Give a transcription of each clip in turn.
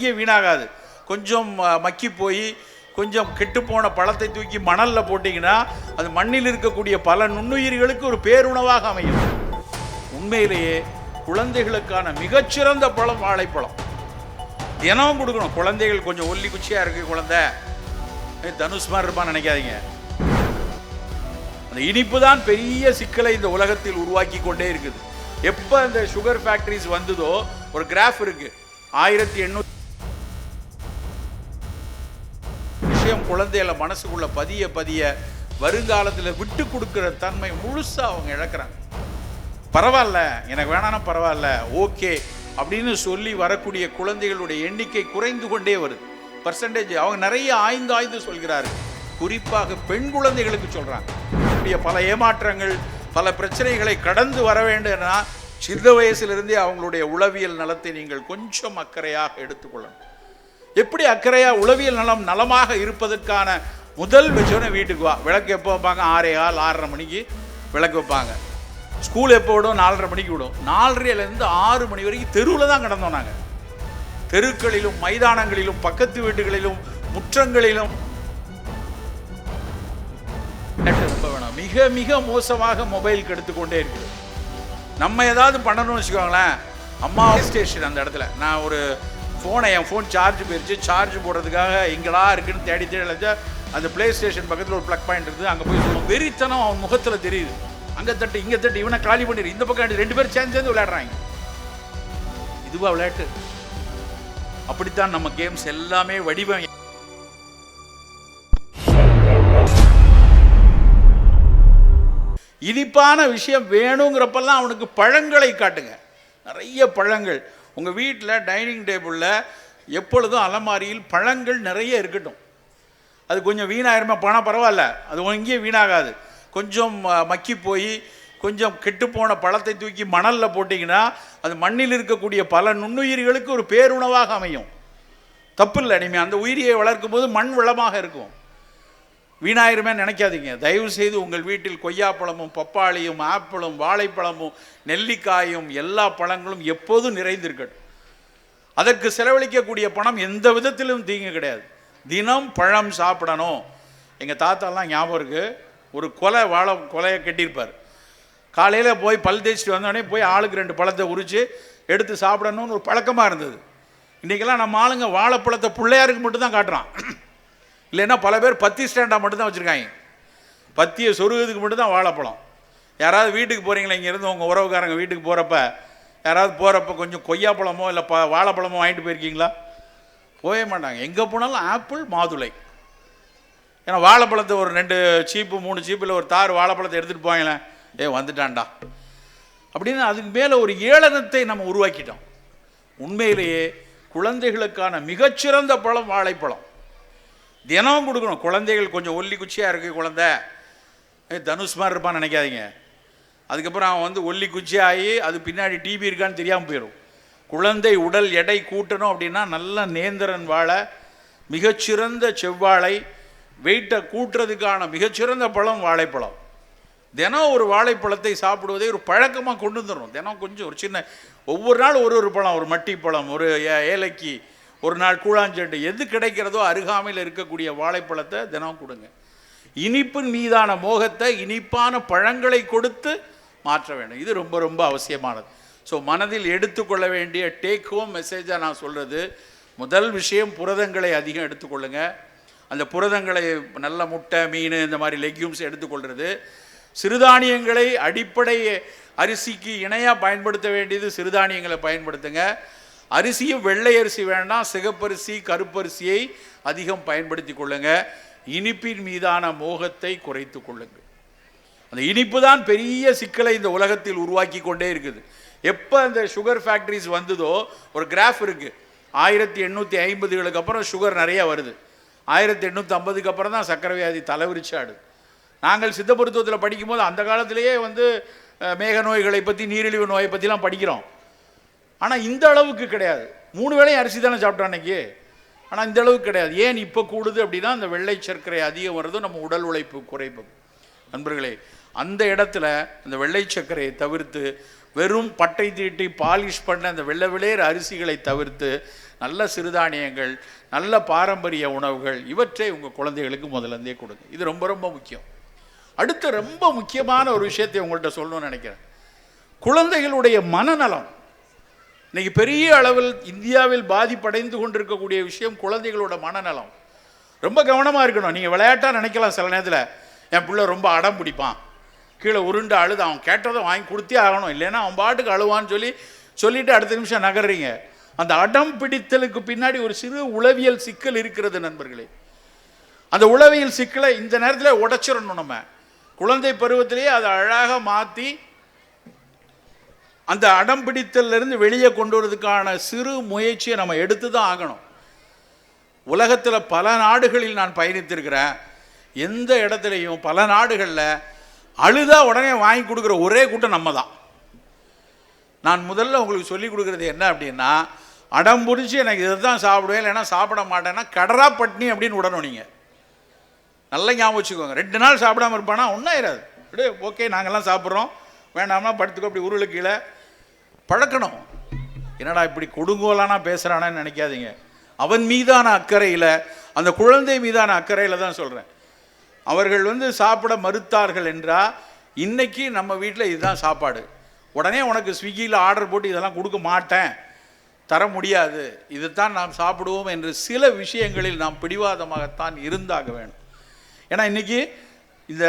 இங்கே வீணாகாது. கொஞ்சம் மக்கி போய் கொஞ்சம் கெட்டுப்போன பழத்தை தூக்கி மணலில் போட்டிங்கன்னா அது மண்ணில் இருக்கக்கூடிய பல நுண்ணுயிர்களுக்கு ஒரு பேருணவாக அமையும். உண்மையிலேயே குழந்தைகளுக்கான மிகச்சிறந்த பழம் வாழைப்பழம். தினமும் கொடுக்கணும். குழந்தைகள் கொஞ்சம் ஒல்லி குச்சியாக இருக்கு குழந்தை. தனுஷ் மாதிரி இருப்பான்னு நினைக்காதீங்க. அந்த இனிப்பு தான் பெரிய சிக்கலை இந்த உலகத்தில் உருவாக்கி கொண்டே இருக்குது. எப்போ அந்த சுகர் ஃபேக்ட்ரிஸ் வந்ததோ ஒரு கிராஃப் இருக்கு. ஆயிரத்தி எண்ணூத்தி குழந்தைகள மனசுக்குள்ள பதிய பதிய வருங்காலத்தில் விட்டு கொடுக்குற தன்மை முழுசாக அவங்க இழக்கிறாங்க. பரவாயில்ல எனக்கு வேணாலும் பரவாயில்ல ஓகே அப்படின்னு சொல்லி வரக்கூடிய குழந்தைகளுடைய எண்ணிக்கை குறைந்து கொண்டே வருது. பர்சன்டேஜ் அவங்க நிறைய ஆய்ந்து ஆய்ந்து சொல்கிறார்கள். குறிப்பாக பெண் குழந்தைகளுக்கு சொல்கிறாங்க இப்படிய பல ஏமாற்றங்கள் பல பிரச்சனைகளை கடந்து வர வேண்டும்னா சின்ன வயசுலேருந்தே அவங்களுடைய உளவியல் நலத்தை நீங்கள் கொஞ்சம் அக்கறையாக எடுத்துக்கொள்ளணும். எப்படி அக்கறையாக உளவியல் நலம் நலமாக இருப்பதற்கான முதல் விஷயம் வீட்டுக்கு வா. விளக்கு எப்போ வைப்பாங்க? ஆறே கால் ஆறரை மணிக்கு விளக்கு வைப்பாங்க. ஸ்கூல் எப்போ விடும்? நாலரை மணிக்கு விடும். நாலரையிலேருந்து ஆறு மணி வரைக்கும் தெருவில் தான் கிடந்தோம் நாங்கள் தெருக்களிலும் மைதானங்களிலும் பக்கத்து வீட்டுகளிலும் முற்றங்களிலும். ரொம்ப வேணாம் மிக மிக மோசமாக மொபைல் கெடுத்துக்கொண்டே இருக்குது. நம்ம ஏதாவது பண்ணணும்னு வச்சுக்கோங்களேன். அம்மா ஸ்டேஷன் அந்த இடத்துல. நான் ஒரு ஃபோனை என் ஃபோன் சார்ஜ் போயிருச்சு. சார்ஜ் போடுறதுக்காக எங்கெல்லாம் இருக்குன்னு தேடி தேடி அலைஞ்சா அந்த ப்ளே ஸ்டேஷன் பக்கத்தில் ஒரு ப்ளக் பாயிண்ட் இருக்குது. அங்கே போய் சொல்லுவோம் வெறித்தனம் அவன் முகத்தில் தெரியுது. அங்கே தட்டு இங்கே தட்டு இவனை காலி பண்ணிடு. இந்த பக்கம் ரெண்டு பேரும் சேர்ந்து சேர்ந்து விளையாடுறாங்க. இதுவா விளையாட்டு. அப்படித்தான் நம்ம கேம்ஸ் எல்லாமே வடிவம். இனிப்பான விஷயம் வேணுங்கிறப்பெல்லாம் அவனுக்கு பழங்களை காட்டுங்க. நிறைய பழங்கள். உங்கள் வீட்டில் டைனிங் டேபிளில் எப்பொழுதும் அலமாரியில் பழங்கள் நிறைய இருக்கட்டும். அது கொஞ்சம் வீணாயிருமா? பணம் பரவாயில்ல. அது இங்கேயே வீணாகாது. கொஞ்சம் மக்கி போய் கொஞ்சம் கெட்டுப்போன பழத்தை தூக்கி மணலில் போட்டிங்கன்னா அது மண்ணில் இருக்கக்கூடிய பல நுண்ணுயிர்களுக்கு ஒரு பேருணவாக அமையும். தப்பு இல்லை இனிமே அந்த உயிரியை வளர்க்கும் போது மண் வளமாக இருக்கும். வீணாயிருமே நினைக்காதீங்க. தயவு செய்து உங்கள் வீட்டில் கொய்யாப்பழமும் பப்பாளியும் ஆப்பிளும் வாழைப்பழமும் நெல்லிக்காயும் எல்லா பழங்களும் எப்போதும் நிறைந்திருக்கட்டும். அதற்கு செலவழிக்கக்கூடிய பணம் எந்த விதத்திலும் தீங்கு கிடையாது. தினம் பழம் சாப்பிடணும். எங்கள் தாத்தாலாம் ஞாபகம் இருக்குது ஒரு கொலை வாழை கொலையை கட்டியிருப்பார். காலையில் போய் பல் தேய்ச்சிட்டு வந்தோடனே போய் ஆளுக்கு ரெண்டு பழத்தை உரித்து எடுத்து சாப்பிடணும்னு ஒரு பழக்கமாக இருந்தது. இன்றைக்கெல்லாம் நம்ம ஆளுங்க வாழைப்பழத்தை பிள்ளையாருக்கு மட்டும்தான் காட்டுறான். இல்லைன்னா பல பேர் பத்தி ஸ்டாண்டாக மட்டும்தான் வச்சுருக்காங்க. பத்தியை சொருகிறதுக்கு மட்டும்தான் வாழைப்பழம். யாராவது வீட்டுக்கு போகிறீங்களா இங்கேருந்து உங்கள் உறவுக்காரங்க வீட்டுக்கு போகிறப்ப யாராவது போகிறப்ப கொஞ்சம் கொய்யாப்பழமோ இல்லை ப வாழைப்பழமோ வாங்கிட்டு போயிருக்கீங்களா? போகவே மாட்டாங்க. எங்கே போனாலும் ஆப்பிள் மாதுளை. ஏன்னா வாழைப்பழத்தை ஒரு ரெண்டு சீப்பு மூணு சீப்பில் ஒரு தார் வாழைப்பழத்தை எடுத்துகிட்டு போங்களேன். ஏ வந்துட்டான்டா. அப்படின்னு அதுக்கு மேலே ஒரு ஏளனத்தை நம்ம உருவாக்கிட்டோம். உண்மையிலேயே குழந்தைகளுக்கான மிகச்சிறந்த பழம் வாழைப்பழம். தினமும் கொடுக்கணும். குழந்தைகள் கொஞ்சம் ஒல்லி குச்சியாக இருக்குது குழந்தை. தனுஷ் மாதிரி இருப்பான்னு நினைக்காதீங்க. அதுக்கப்புறம் அவன் வந்து ஒல்லி குச்சியாகி அது பின்னாடி டிபி இருக்கான்னு தெரியாமல் போயிடும். குழந்தை உடல் எடை கூட்டணும் அப்படின்னா நல்ல நேந்திரன் வாழை மிகச்சிறந்த செவ்வாழை வெயிட்டை கூட்டுறதுக்கான மிகச்சிறந்த பழம் வாழைப்பழம். தினம் ஒரு வாழைப்பழத்தை சாப்பிடுவதை ஒரு பழக்கமாக கொண்டு வந்துடணும் தினம் கொஞ்சம் ஒரு சின்ன ஒவ்வொரு நாள் ஒரு ஒரு பழம் ஒரு மட்டி பழம் ஒரு ஏ- ஏலக்கி ஒரு நாள் கூழாஞ்செண்டு எது கிடைக்கிறதோ அருகாமையில் இருக்கக்கூடிய வாழைப்பழத்தை தினம் கொடுங்க. இனிப்பின் மீதான மோகத்தை இனிப்பான பழங்களை கொடுத்து மாற்ற வேண்டும். இது ரொம்ப ரொம்ப அவசியமானது. ஸோ மனதில் எடுத்துக்கொள்ள வேண்டிய டேக் ஹோம் மெசேஜாக நான் சொல்கிறது முதல் விஷயம் புரதங்களை அதிகம் எடுத்துக்கொள்ளுங்க. அந்த புரதங்களை நல்ல முட்டை மீன் இந்த மாதிரி லெக்யூம்ஸ் எடுத்துக்கொள்கிறது சிறுதானியங்களை அடிப்படை அரிசிக்கு இணையாக பயன்படுத்த வேண்டியது சிறுதானியங்களை பயன்படுத்துங்க. அரிசியும் வெள்ளை அரிசி வேண்டாம் சிகப்பரிசி கருப்பரிசியை அதிகம் பயன்படுத்தி கொள்ளுங்க. இனிப்பின் மீதான மோகத்தை குறைத்து கொள்ளுங்கள். அந்த இனிப்பு தான் பெரிய சிக்கலை இந்த உலகத்தில் உருவாக்கி கொண்டே இருக்குது. எப்போ அந்த சுகர் ஃபேக்ட்ரிஸ் வந்ததோ ஒரு கிராஃப் இருக்குது ஆயிரத்தி எண்ணூற்றி ஐம்பதுகளுக்கு அப்புறம் சுகர் நிறைய வருது. ஆயிரத்தி எண்ணூற்றி ஐம்பதுக்கு அப்புறம் தான் சக்கரை வியாதி தலைவிரிச்சாடு நாங்கள் சித்த மருத்துவத்தில் படிக்கும்போது அந்த காலத்திலேயே வந்து மேக நோய்களை பற்றி நீரிழிவு நோயை பற்றிலாம் படிக்கிறோம். ஆனால் இந்த அளவுக்கு கிடையாது. மூணு வேளையும் அரிசி தானே சாப்பிட்டோம் அன்னைக்கு. ஆனால் இந்த அளவுக்கு கிடையாது. ஏன் இப்போ கூடுது அப்படின்னா அந்த வெள்ளை சர்க்கரை அதிகம் வருது நம்ம உடல் உழைப்பு குறைப்பு. நண்பர்களே அந்த இடத்துல அந்த வெள்ளை சர்க்கரையை தவிர்த்து வெறும் பட்டை தீட்டி பாலிஷ் பண்ண அந்த வெள்ளை வெளியேறு அரிசிகளை தவிர்த்து நல்ல சிறுதானியங்கள் நல்ல பாரம்பரிய உணவுகள் இவற்றை உங்கள் குழந்தைகளுக்கு முதல்ல கொடுங்க. இது ரொம்ப ரொம்ப முக்கியம். அடுத்து ரொம்ப முக்கியமான ஒரு விஷயத்தை உங்கள்கிட்ட சொல்லணும்னு நினைக்கிறேன். குழந்தைகளுடைய மனநலம் இன்றைக்கி பெரிய அளவில் இந்தியாவில் பாதிப்படைந்து கொண்டிருக்கக்கூடிய விஷயம் குழந்தைகளோட மனநலம். ரொம்ப கவனமாக இருக்கணும். நீங்கள் விளையாட்டாக நினைக்கலாம் சில நேரத்தில். என் பிள்ளை ரொம்ப அடம் பிடிப்பான். கீழே உருண்டு அழுது அவன் கேட்டதை வாங்கி கொடுத்தே ஆகணும். இல்லைன்னா அவன் பாட்டுக்கு அழுவான்னு சொல்லி சொல்லிவிட்டு அடுத்த நிமிஷம் நகர்றீங்க. அந்த அடம் பிடித்தலுக்கு பின்னாடி ஒரு சிறு உளவியல் சிக்கல் இருக்கிறது நண்பர்களே. அந்த உளவியல் சிக்கலை இந்த நேரத்தில் உடைச்சிடணும் நம்ம. குழந்தை பருவத்திலேயே அதை அழகாக மாற்றி அந்த அடம் பிடித்தல்ல இருந்து வெளியே கொண்டு வரதுக்கான சிறு முயற்சியை நம்ம எடுத்து தான் ஆகணும். உலகத்தில் பல நாடுகளில் நான் பயணித்திருக்கிறேன். எந்த இடத்துலையும் பல நாடுகளில் அழுதா உடனே வாங்கி கொடுக்குற ஒரே கூட்டம் நம்ம தான் நான் முதல்ல உங்களுக்கு சொல்லி கொடுக்குறது என்ன அப்படின்னா அடம் பிடிச்சி எனக்கு இதை தான் சாப்பிடுவேன் இல்லைன்னா சாப்பிட மாட்டேன்னா கடரா பட்னி அப்படின்னு விடணும் நீங்கள் நல்லா ஞாபகம் வச்சுக்கோங்க. ரெண்டு நாள் சாப்பிடாம இருப்பானா? ஒன்றும் ஆயிடாது அப்படியே ஓகே நாங்கள்லாம் சாப்பிட்றோம். வேண்டாம்னா படுத்துக்கோ அப்படி உருளை கீழே. பழக்கணும். என்னடா இப்படி கொடுங்கோலானா பேசுகிறானான்னு நினைக்காதீங்க. அவன் மீதான அக்கறையில் அந்த குழந்தை மீதான அக்கறையில் தான் சொல்கிறேன் அவர்கள் வந்து சாப்பிட மறுத்தார்கள் என்றால் இன்றைக்கி நம்ம வீட்டில் இதுதான் சாப்பாடு. உடனே உனக்கு ஸ்விக்கியில் ஆர்டர் போட்டு இதெல்லாம் கொடுக்க மாட்டேன். தர முடியாது. இதுதான் நாம் சாப்பிடுவோம் என்று சில விஷயங்களில் நாம் பிடிவாதமாகத்தான் இருந்தாக வேணும். ஏன்னா இன்றைக்கி இந்த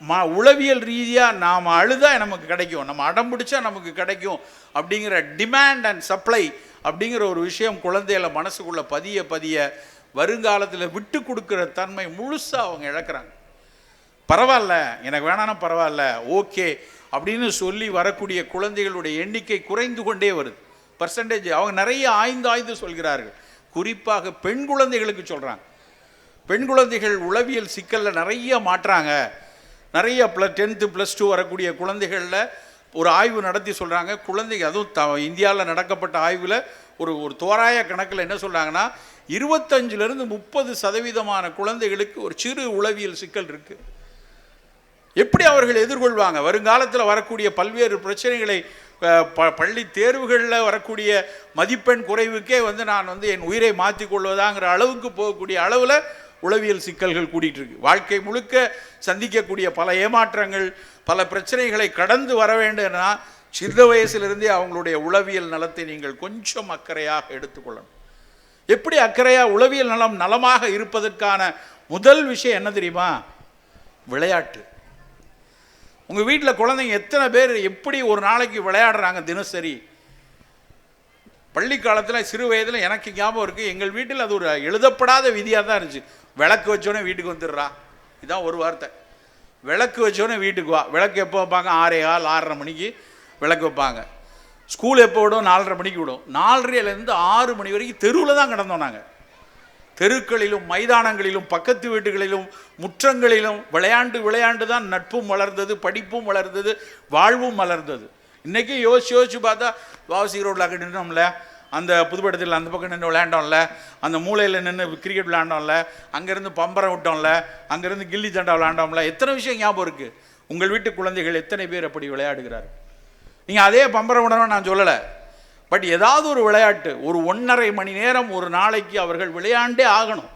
மா உளவியல் ரீதியாக நாம் அழுதா நமக்கு கிடைக்கும். நம்ம அடம் பிடிச்சா நமக்கு கிடைக்கும் அப்படிங்கிற டிமாண்ட் அண்ட் சப்ளை அப்படிங்கிற ஒரு விஷயம் குழந்தைகளை மனசுக்குள்ளே பதிய பதிய வருங்காலத்தில் விட்டு கொடுக்குற தன்மை முழுசாக அவங்க இழக்கிறாங்க. பரவாயில்ல எனக்கு வேணானா பரவாயில்ல ஓகே அப்படின்னு சொல்லி வரக்கூடிய குழந்தைகளுடைய எண்ணிக்கை குறைந்து கொண்டே வருது. பர்சன்டேஜ் அவங்க நிறைய ஆய்ந்து ஆய்ந்து சொல்கிறார்கள். குறிப்பாக பெண் குழந்தைகளுக்கு சொல்கிறாங்க பெண் குழந்தைகள் உளவியல் சிக்கலில் நிறைய மாட்டுறாங்க நிறைய ப்ளஸ் டென்த்து ப்ளஸ் டூ வரக்கூடிய குழந்தைகளில் ஒரு ஆய்வு நடத்தி சொல்கிறாங்க குழந்தைங்க அதுவும் த இந்தியாவில் நடக்கப்பட்ட ஆய்வில் ஒரு ஒரு தோராய கணக்கில் என்ன சொல்கிறாங்கன்னா இருபத்தஞ்சிலிருந்து முப்பது சதவீதமான குழந்தைகளுக்கு ஒரு சிறு உளவியல் சிக்கல் இருக்குது எப்படி அவர்கள் எதிர்கொள்வாங்க? வருங்காலத்தில் வரக்கூடிய பல்வேறு பிரச்சனைகளை ப பள்ளி தேர்வுகளில் வரக்கூடிய மதிப்பெண் குறைவுக்கே வந்து நான் வந்து என் உயிரை மாற்றிக்கொள்வதாங்கிற அளவுக்கு போகக்கூடிய அளவில் உளவியல் சிக்கல்கள் கூடிகிட்டு இருக்கு வாழ்க்கை முழுக்க சந்திக்கக்கூடிய பல ஏமாற்றங்கள் பல பிரச்சனைகளை கடந்து வர வேண்டும்னா சிறு வயசிலிருந்தே அவங்களுடைய உளவியல் நலத்தை நீங்கள் கொஞ்சம் அக்கறையாக எடுத்துக்கொள்ளணும். எப்படி அக்கறையாக உளவியல் நலம் நலமாக இருப்பதற்கான முதல் விஷயம் என்ன தெரியுமா? விளையாட்டு. உங்கள் வீட்டில் குழந்தைங்க எத்தனை பேர் எப்படி ஒரு நாளைக்கு விளையாடுறாங்க தினசரி? பள்ளி காலத்தில் சிறு வயதில் எனக்கு ஞாபகம் இருக்குது எங்கள் வீட்டில் அது ஒரு எழுதப்படாத விதியாக தான் இருந்துச்சு. விளக்கு வச்சோன்னே வீட்டுக்கு வந்துடுறா. இதுதான் ஒரு வார்த்தை. விளக்கு வச்சோன்னே வீட்டுக்கு வா. விளக்கு எப்போ வைப்பாங்க? ஆறே கால் ஆறரை மணிக்கு விளக்கு வைப்பாங்க. ஸ்கூல் எப்போ விடும்? நாலரை மணிக்கு விடும். நாலரையிலேருந்து ஆறு மணி வரைக்கும் தெருவில் தான் கிடந்தோம் நாங்கள் தெருக்களிலும் மைதானங்களிலும் பக்கத்து வீட்டுகளிலும் முற்றங்களிலும் விளையாண்டு விளையாண்டு தான் நட்பும் வளர்ந்தது படிப்பும் வளர்ந்தது வாழ்வும் வளர்ந்தது. இன்றைக்கி யோசிச்சு யோசிச்சு பார்த்தா வாவசி ரோட்டில் அங்கே நின்றோம்ல அந்த புதுப்படத்தில் அந்த பக்கம் நின்று விளையாண்டோம்ல. அந்த மூலையில் நின்று கிரிக்கெட் விளையாண்டோம்ல. அங்கேருந்து பம்பரம் விட்டோம்ல. அங்கேருந்து கில்லி தண்டா விளையாண்டோம்ல. எத்தனை விஷயம் ஞாபகம் இருக்குது உங்கள் வீட்டு குழந்தைகள் எத்தனை பேர் அப்படி விளையாடுகிறார் நீங்கள் அதே பம்பரம் விடணும் நான் சொல்லலை. பட் ஏதாவது ஒரு விளையாட்டு ஒரு ஒன்றரை மணி நேரம் ஒரு நாளைக்கு அவர்கள் விளையாண்டே ஆகணும்.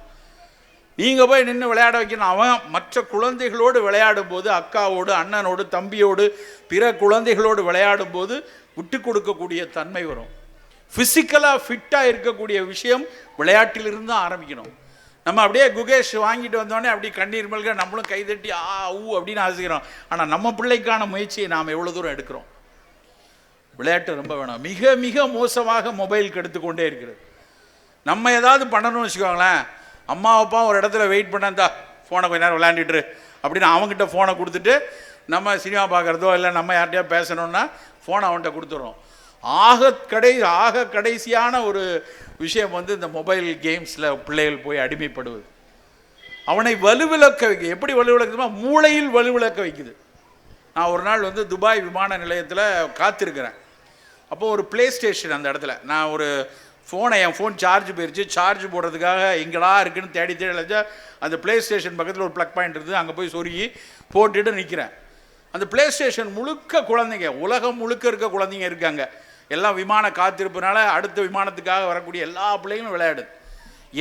நீங்கள் போய் நின்று விளையாட வைக்கணும். அவன் மற்ற குழந்தைகளோடு விளையாடும் போது அக்காவோடு அண்ணனோடு தம்பியோடு பிற குழந்தைகளோடு விளையாடும் போது விட்டு கொடுக்கக்கூடிய தன்மை வரும். ஃபிசிக்கலாக ஃபிட்டாக இருக்கக்கூடிய விஷயம் விளையாட்டிலிருந்து தான் ஆரம்பிக்கணும். நம்ம அப்படியே குகேஷ் வாங்கிட்டு வந்தோடனே அப்படியே கண்ணீர் மல்க நம்மளும் கைதட்டி ஆ ஊ அப்படின்னு ஆசைக்கிறோம். ஆனால் நம்ம பிள்ளைக்கான முயற்சியை நாம் எவ்வளோ தூரம் எடுக்கிறோம்? விளையாட்டு ரொம்ப வேணும். மிக மிக மோசமாக மொபைலுக்கு எடுத்துக்கொண்டே இருக்கிறது. நம்ம ஏதாவது பண்ணணும்னு வச்சுக்கோங்களேன். அம்மா அப்பா ஒரு இடத்துல வெயிட் பண்ணாந்தா ஃபோனை கொஞ்ச நேரம் விளையாண்டுட்டு அப்படின்னு அவங்ககிட்ட ஃபோனை கொடுத்துட்டு நம்ம சினிமா பார்க்குறதோ இல்லை நம்ம யார்கிட்டயோ பேசணும்னா ஃபோனை அவன்கிட்ட கொடுத்துட்றோம் ஆக கடை ஆக கடைசியான ஒரு விஷயம் வந்து இந்த மொபைல் கேம்ஸில் பிள்ளைகள் போய் அடிமைப்படுவது. அவனை வலுவிழக்க வைக்க எப்படி வலுவிழக்குதுமா மூளையில் வலுவிழக்க வைக்குது. நான் ஒரு நாள் வந்து துபாய் விமான நிலையத்தில் காத்திருக்கிறேன். அப்போது ஒரு ப்ளே ஸ்டேஷன் அந்த இடத்துல நான் ஒரு ஃபோனை என் ஃபோன் சார்ஜ் போயிருச்சு. சார்ஜ் போடுறதுக்காக எங்கடா இருக்குன்னு தேடி தேடி அலைஞ்சா அந்த ப்ளே ஸ்டேஷன் பக்கத்தில் ஒரு ப்ளக் பாயிண்ட் இருக்குது. அங்கே போய் சொருகி போட்டுட்டு நிற்கிறேன் அந்த ப்ளே ஸ்டேஷன் முழுக்க குழந்தைங்க உலகம் முழுக்க இருக்க குழந்தைங்க இருக்காங்க. எல்லாம் விமான காத்திருப்புனால அடுத்த விமானத்துக்காக வரக்கூடிய எல்லா பிள்ளைங்களும் விளையாடுது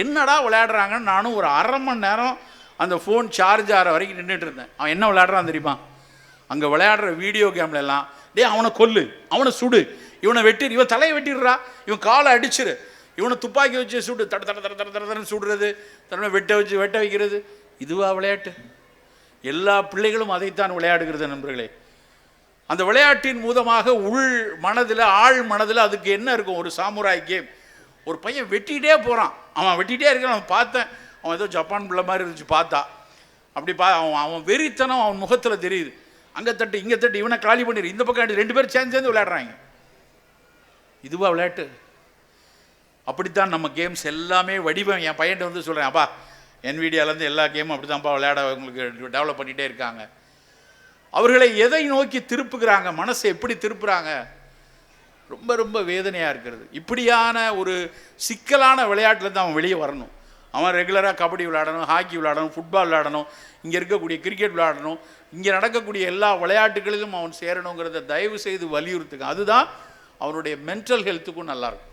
என்னடா விளையாடுறாங்கன்னு நானும் ஒரு அரை மணி நேரம் அந்த ஃபோன் சார்ஜ் ஆகிற வரைக்கும் நின்றுட்டு இருந்தேன். அவன் என்ன விளையாடுறான் தெரியுமா? அங்கே விளையாடுற வீடியோ கேம்ல எல்லாம் டேய் அவனை கொல்லு. அவனை சுடு. இவனை வெட்டி இவன் தலையை வெட்டிடுறா. இவன் காலை அடிச்சிரு. இவனை துப்பாக்கி வச்சு சுடு தட தட தட தட தடன்னு சுடுறது. தன்னை வெட்ட வச்சு வெட்ட வைக்கிறது. இதுவா விளையாட்டு. எல்லா பிள்ளைகளும் அதைத்தான் விளையாடுகிறது நண்பர்களே. அந்த விளையாட்டின் மூலமாக உள் மனதில் ஆழ் மனதில் அதுக்கு என்ன இருக்கும்? ஒரு சாமுராய் கேம். ஒரு பையன் வெட்டிகிட்டே போகிறான் அவன் வெட்டிகிட்டே இருக்கான் அவன் பார்த்தேன். அவன் ஏதோ ஜப்பான் பிள்ளை மாதிரி இருந்துச்சு பார்த்தா. அப்படி பா அவன் அவன் வெறித்தனம் அவன் முகத்தில் தெரியுது. அங்கே தட்டு இங்கே தட்டு இவனை காலி பண்ணிடு இந்த பக்கம் ரெண்டு பேரும் சேர்ந்து சேர்ந்து விளையாடுறாங்க. இதுவா விளையாட்டு? அப்படித்தான் நம்ம கேம்ஸ் எல்லாமே வடிவம். என் பையன்ட்ட வந்து சொல்கிறேன் அப்பா என்விடியாலேருந்து எல்லா கேமும் அப்படி தான்ப்பா விளையாட உங்களுக்கு டெவலப் பண்ணிகிட்டே இருக்காங்க. அவர்களை எதை நோக்கி திருப்புகிறாங்க? மனசை எப்படி திருப்புகிறாங்க ரொம்ப ரொம்ப வேதனையாக இருக்கிறது. இப்படியான ஒரு சிக்கலான விளையாட்டுலேருந்து அவன் வெளியே வரணும். அவன் ரெகுலராக கபடி விளையாடணும் ஹாக்கி விளையாடணும் ஃபுட்பால் விளையாடணும் இங்கே இருக்கக்கூடிய கிரிக்கெட் விளையாடணும் இங்கே நடக்கக்கூடிய எல்லா விளையாட்டுகளிலும் அவன் சேரணுங்கிறத தயவு செய்து வலியுறுத்துங்க. அதுதான் அவனுடைய மென்டல் ஹெல்த்துக்கும் நல்லாயிருக்கும்